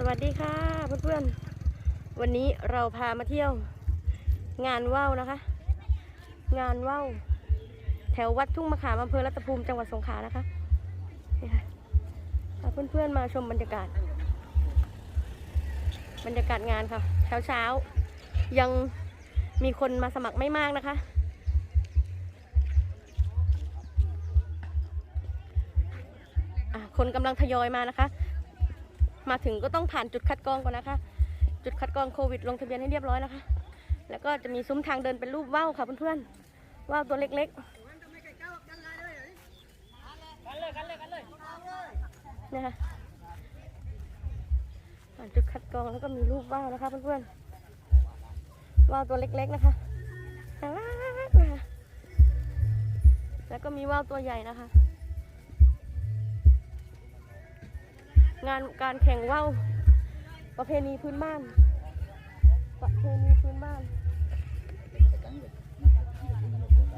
สวัสดีค่ะเพื่อนๆ วันนี้เราพามาเที่ยว งานว่าวนะคะ งานว่าวแถววัดทุ่งมะขามอำเภอรัตภูมิจังหวัดสงขลานะคะนี่ค่ะพาเพื่อนๆมาชมบรรยากาศ บรรยากาศงานค่ะเช้าเช้ายังมีคนมาสมัครไม่มากนะคะ คนกำลังทยอยมานะคะ มาถึงก็ต้องผ่านจุดคัดกรองก่อนนะคะ จุดคัดกรองโควิด ลงทะเบียนให้เรียบร้อยนะคะ แล้วก็จะมีซุ้มทางเดินเป็นรูปว่าวค่ะเพื่อนๆว่าวตัวเล็กๆนี่ยค่ะผ่านจุดคัดกรองแล้วก็มีรูปว่าวนะคะเพื่อนๆว่าวตัวเล็ก ๆนะคะน่ารักนะคะแล้วก็มีว่าวตัวใหญ่นะคะ งานการแข่งว่าวประเพณีพื้นบ้าน ประเพณีพื้นบ้าน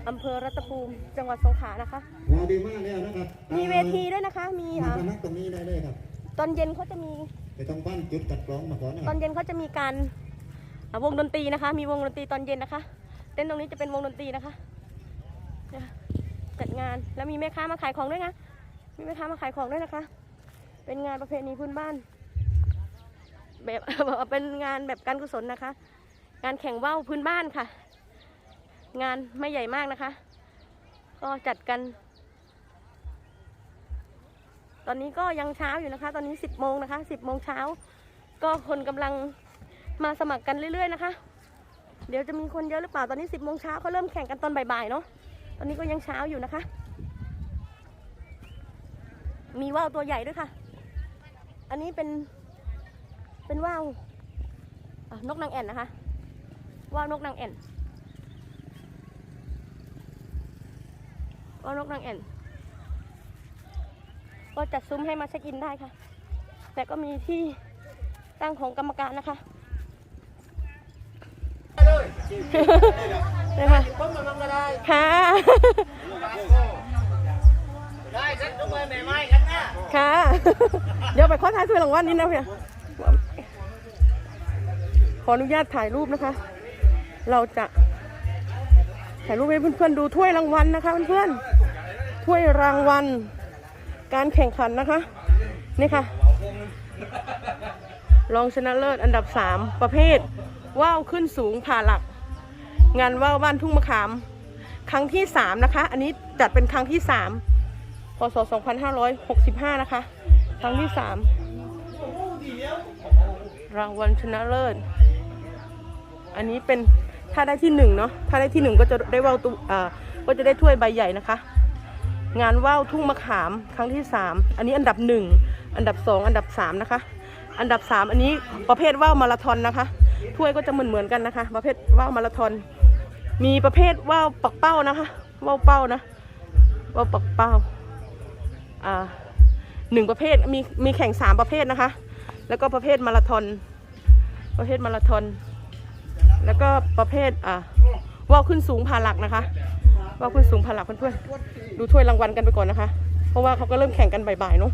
อำเภอรัตภูมิจังหวัดสงขลานะคะรอดีมากแล้วนะครับมีเวทีด้วยนะคะ มีมาอ่าพนักตรงนี้ได้เลยครับ ตอนเย็นเขาจะมีไปต้องปั้นจุดกัดกรองมาก่อนนะคตรัอบนเย็นเขาจะมีการอ่าวงดนตรีนะคะ มีวงดนตรีตอนเย็นนะคะ เต้นท์ตรงนี้จะเป็นวงดนตรีนะคะเนี่ยจัดงานแล้วมีแม่ค้ามาขายของด้วยนะมีแม่ค้ามาขายของด้วยนะคะ เป็นงานประเพณีพื้นบ้าน แบบเป็นงานแบบการกุศลนะคะ งานแข่งว่าวพื้นบ้านค่ะ งานไม่ใหญ่มากนะคะ ก็จัดกัน ตอนนี้ก็ยังเช้าอยู่นะคะ ตอนนี้10โมงนะคะ10โมงเช้า ก็คนกำลังมาสมัครกันเรื่อย ๆ นะคะ เดี๋ยวจะมีคนเยอะหรือเปล่าตอนนี้10โมงเช้าเขาเริ่มแข่งกันตอนบ่ายๆเนาะตอนนี้ก็ยังเช้าอยู่นะคะ มีว่าวตัวใหญ่ด้วยค่ะ อันนี้เป็น เป็นว่าวอะนกนางแอ่นนะคะ ว่าวนกนางแอ่นว่านกนางแอ่นก็จัดซุ้มให้มาเช็คอินได้ค่ะ แต่ก็มีที่ตั้งของกรรมการนะคะเลยค่ะค่ะ ได้ฉันต้องไปใหม่ๆกันนะค่ะ เดี๋ยวไปขอถ่ายถ้วยรางวัลนี้นะเพี่ยขออนุญาตถ่ายรูปนะคะ เราจะถ่ายรูปให้เพื่อนๆดูถ้วยรางวัลนะคะเพื่อนๆถ้วยรางวัล การแข่งขันนะคะ นี่ค่ะ รองชนะเลิศอันดับ 3 ประเภท ว่าวขึ้นสูงผ่าหลัก งานว่าวบ้านทุ่งมะขาม ครั้งที่ 3 นะคะ อันนี้จัดเป็นครั้งที่ 3 พศ 2565 นะคะ ครั้งที่ 3 รางวัลชนะเลิศ อันนี้เป็นถ้าได้ที่หนึ่งเนาะ ถ้าได้ที่หนึ่งก็จะได้ว่าวตุอ่าก็จะได้ถ้วยใบใหญ่นะคะ งานว่าวทุ่งมะขามครั้งที่ 3 อันนี้อันดับ 1 อันดับ 2 อันดับ 3 นะคะ อันดับ 3 อันนี้ประเภทว่าวมาราธอนนะคะ ถ้วยก็จะเหมือนเหมือนๆกันนะคะ ประเภทว่าวมาราธอนมีประเภทว่าวปักเป้านะคะว่าวเป้านะว่าวปักเป้าอ่า หนึ่งประเภทมีมีแข่งสามประเภทนะคะ แล้วก็ประเภทมาราธอนประเภทมาราธอนแล้วก็ประเภทอ่าว่าวขึ้นสูงผ่าหลักนะคะ ว่าวขึ้นสูงผ่าหลักเพื่อนๆดูถ้วยรางวัลกันไปก่อนนะคะ เพราะว่าเขาก็เริ่มแข่งกันบ่ายๆเนาะ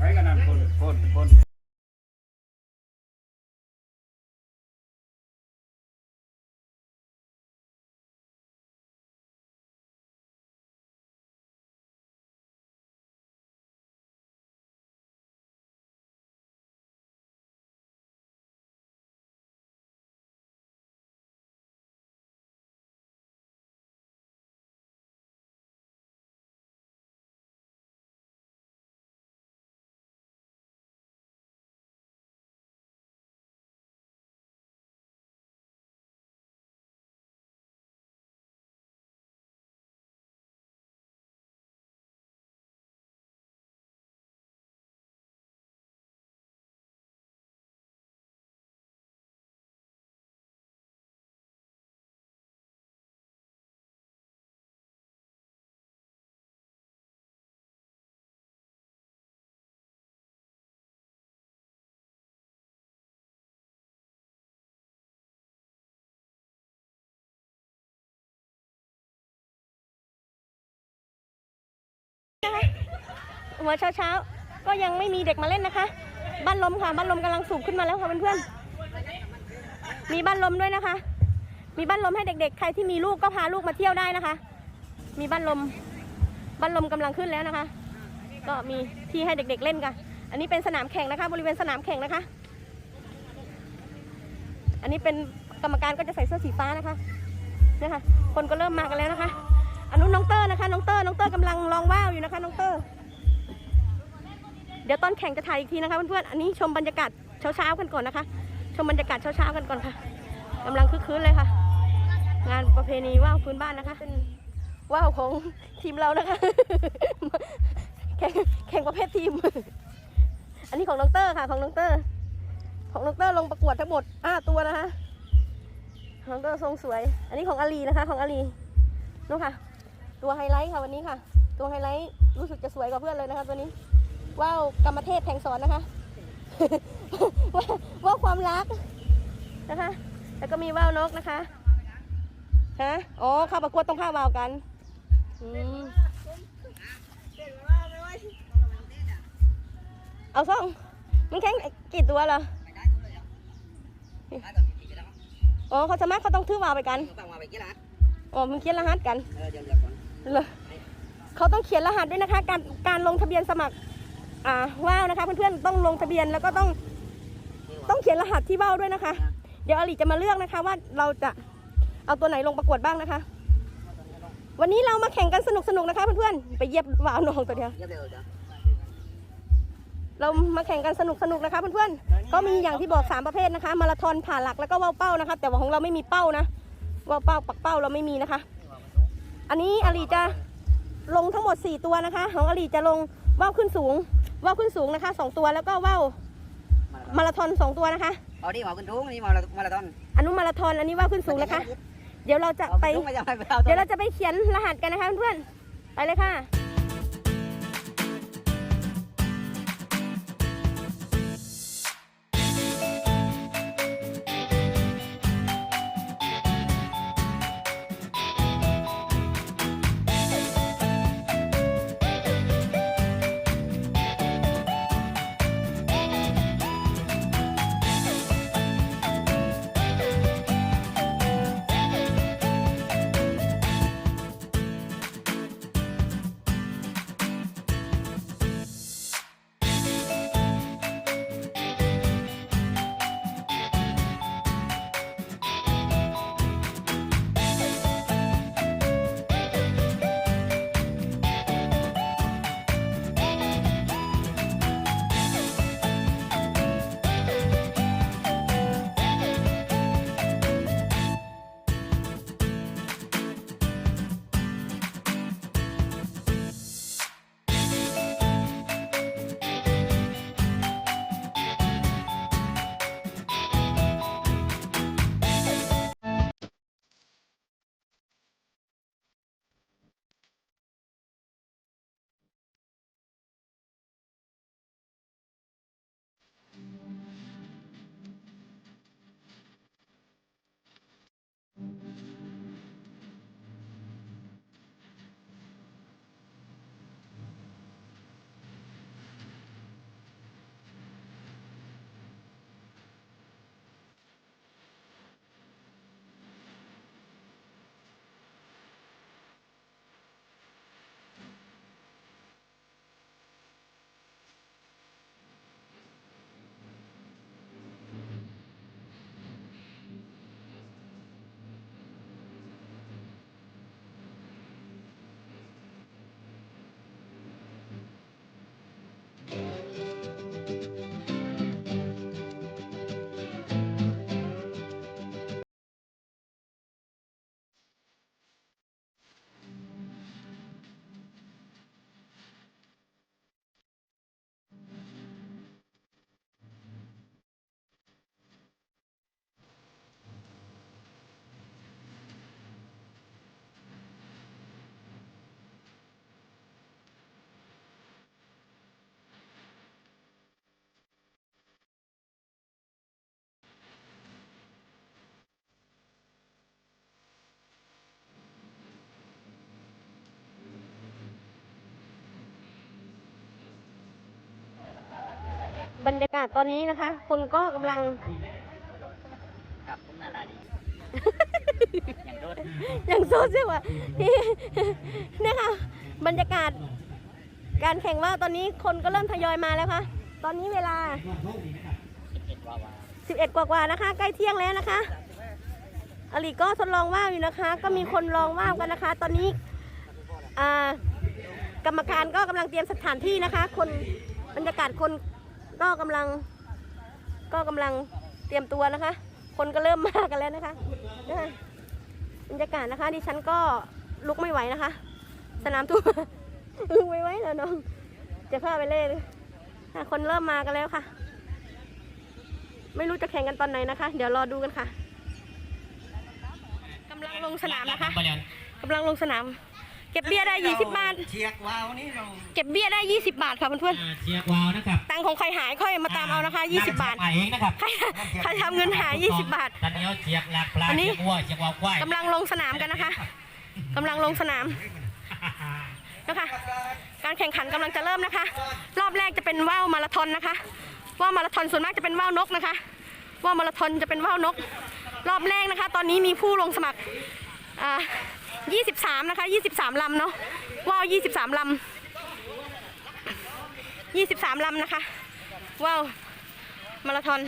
นะคนคนคนหัวเช้าก็ยังไม่มีเด็กมาเล่นนะคะ บ้านลมค่ะ บ้านลมกำลังสูบขึ้นมาแล้วค่ะเพื่อนๆมีบ้านลมด้วยนะคะ มีบ้านลมให้เด็ก ๆ ใครที่มีลูกก็พาลูกมาเที่ยวได้นะคะ มีบ้านลม บ้านลมกำลังขึ้นแล้วนะคะ ก็มีที่ให้เด็ก ๆ เล่นกันอันนี้เป็นสนามแข่งนะคะ บริเวณสนามแข่งนะคะ อันนี้เป็นกรรมการก็จะใส่เสื้อสีฟ้านะคะเนี่ยค่ะคนก็เริ่มมากันแล้วนะคะ อันนู้นน้องเตอร์นะคะ น้องเตอร์น้องเตอร์กำลังลองว่าวอยู่นะคะ น้องเตอร์ เดี๋ยวตอนแข่งจะถ่ายอีกทีนะคะเพื่อนๆ อันนี้ชมบรรยากาศเช้าๆกันก่อนนะคะ ชมบรรยากาศเช้าๆกันก่อนค่ะกำลังคึกคืนเลยค่ะ งานประเพณีว่าวพื้นบ้านนะคะเป็นว่าวของทีมเรานะคะ แข่งแข่งประเภททีม อันนี้ของน้องเตอร์ค่ะ ของน้องเตอร์ ของน้องเตอร์ลงประกวดทั้งหมดห้าตัวนะคะน้องเตอร์ทรงสวย อันนี้ของอาลีนะคะ ของอาลีนู่นค่ะ ตัวไฮไลท์ค่ะวันนี้ค่ะ ตัวไฮไลท์รู้สึกจะสวยกว่าเพื่อนเลยนะคะตัวนี้ ว่าวกรรมเทพแห่งสอนนะคะ ว่าวว่าวความรักนะคะ แล้วก็มีว่าวนกนะคะฮะอ๋อเข้าประกวดต้องเข้าวาวกันอืมเอาซ่องมันแข่งกี่ตัวเหรออ๋อเขาสมัครเขาต้องถือวาวไปกันต้องมาไปกี่ละอ๋อมันเขียนรหัสกันเออเดี๋ยวเดี๋ยวก่อน เหรอเขาต้องเขียนรหัสด้วยนะคะ การการลงทะเบียนสมัคร อ่าว่าวนะคะเพื่อนๆต้องลงทะเบียนแล้วก็ต้อง ต้องเขียนรหัสที่ว่าวด้วยนะคะ เดี๋ยวอลิจะมาเลือกนะคะว่าเราจะเอาตัวไหนลงประกวดบ้างนะคะ วันนี้เรามาแข่งกันสนุกๆนะคะเพื่อนๆไปเย็บว่าวนองตัวเดียวเรามาแข่งกันสนุกๆนะคะเพื่อนๆก็มีอย่างที่บอกสามประเภทนะคะ มาราธอนผ่าหลักแล้วก็ว่าวเป้านะคะ แต่ว่าของเราไม่มีเป้านะว่าวเป้าปักเป้าเราไม่มีนะคะ อันนี้อาลีจะลงทั้งหมด 4 ตัวนะคะ ของอาลีจะลงว่าวขึ้นสูงว่าวขึ้นสูงนะคะสองตัวแล้วก็ว่าวมาราธอนสองตัวนะคะเอาดิมาขึ้นทุ่งนี่มาละมาละตอนอันนู้นมาราธอนอันนี้ว่าวขึ้นสูงนะคะ เดี๋ยวเราจะเอาไปไปทุ่งไม่จะไปเอาเดี๋ยวเราจะไปเขียนรหัสกันนะคะเพื่อนๆไปเลยค่ะ บรรยากาศตอนนี้นะคะ คนก็กำลังครับผมน่ารักดีอย่างโดดอย่างโซเชียลอะเนี่ยค่ะบรรยากาศ การแข่งว่าวตอนนี้คนก็เริ่มทยอยมาแล้วค่ะ ตอนนี้เวลาเห็นว่าว่า11 กว่าๆนะคะ ใกล้เที่ยงแล้วนะคะอลีก็ทดลองว่าวอยู่นะคะ ก็มีคนลองว่าวกันนะคะ ตอนนี้อ่ากรรมการก็กำลังเตรียมสถานที่นะคะ คนบรรยากาศคน ก็กำลัง ก็กำลังเตรียมตัวนะคะ คนก็เริ่มมากันแล้วนะคะนะคะบรรยากาศนะคะ ดิฉันก็ลุกไม่ไหวนะคะ สนามทั่วลุกไม่ไหวแล้วน้องจะพาไปเล่นอะคนเริ่มมากันแล้วค่ะ ไม่รู้จะแข่งกันตอนไหนนะคะ เดี๋ยวรอดูกันค่ะกำลังลงสนามนะคะกำลังลงสนาม เก็บเบี้ยได้ 20 บาท เชียกวาวนี่เราเก็บเบี้ยได้ 20 บาทค่ะเพื่อนอ่าเชียร์วาวนะครับๆตังค์ของใครหายค่อยมาตามเอานะคะ 20 บาทมาเองนะครับใครใครทำเงินหาย 20 บาท ตอนนี้เชียร์หลักปลาอันนี้ เชียร์วัวเชียร์วาวควายกำลังลงสนามกันนะคะกำลังลงสนามนะคะ การแข่งขันกำลังจะเริ่มนะคะ รอบแรกจะเป็นว่าวมาราธอนนะคะ ว่าวมาราธอนส่วนมากจะเป็นว่าวนกนะคะ ว่าวมาราธอนจะเป็นว่าวนก รอบแรกนะคะ ตอนนี้มีผู้ลงสมัครอ่า 23 นะคะ 23 ลำเนาะว่าว 23 ลำ 23 ลำนะคะ ว่าว มาราธอน